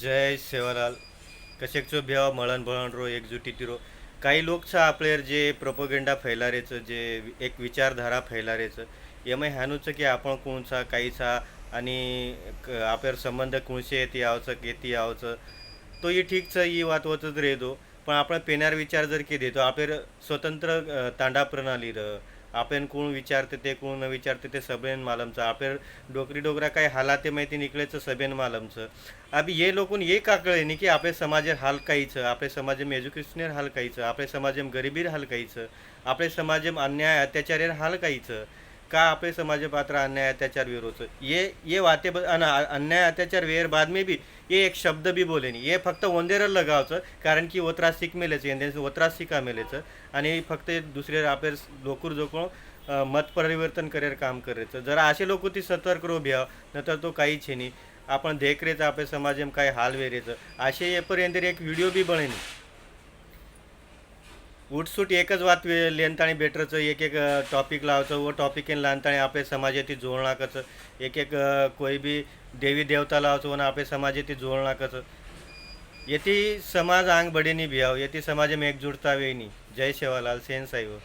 जय सेवालाल. कशेक्ष चोभे आव मळण भळण रो एकजुटी ती रो काही लोकसा आपल्यार जे प्रोपोगेंडा फैला रेच जे एक विचारधारा फैला रेच एमय हॅनुचं की आपण कुणसा काही सा आणि आपेर संबंध कुणसे येती आओचं के ती आओचं तो ई ठीकचं ई वातवतच रेतो पण आपण पेन्यार विचार जर की देतो आपेर स्वतंत्र तांडा प्रणाली र. आपण कोण विचारते ते कोण न विचारते ते सबेन मालमचं. आपले डोकरी डोकरा काय हालाते माहिती निकळायचं सभेन मालमचं. अभी ये लोकून ये का कळे नाही की आपले समाजेर हाल काहीचं आपल्या समाजेम एज्युकेशनेर हाल काहीचं आपल्या समाजेम गरिबीर हाल काहीचं आपल्या समाजेम अन्याय अत्याचारेर हाल काहीचं का आपले समाज पात्र अन्याय अत्याचार विरोध? ये ये वाते ब- अन अन्याय अत्याचार वेर बाद में भी ये एक शब्द भी बोले नाही. ये फक्त वंदेर लगावचं कारण की वो त्रास मेलेचं यांचं वो त्रास शिका मेलेचं आणि फक्त दुसरे आपले लोकूर जो मत परिवर्तन करेर काम करायचं जरा असे लोक ती सतर्क रो भ्याव नंतर तो काहीच आहे नाही. आपण देखरेचं आपल्या समाज काय हाल वेरेचं. असे येपर्यंत एक व्हिडिओ बी बनेनी उठसूट एकच वात वे- लेनताणी बेटरचं एक एक टॉपिक लावचं व टॉपिक लानताणी आपल्या समाजाती जोडणाकचं एक एक कोई बी देवी देवता लावचं व आपल्या समाजाती जोडणाकचं येती समाज आंग बडेनी भियाव येती समाज में एकजुटता वेनी जय शेवालाल सेन साईव हो.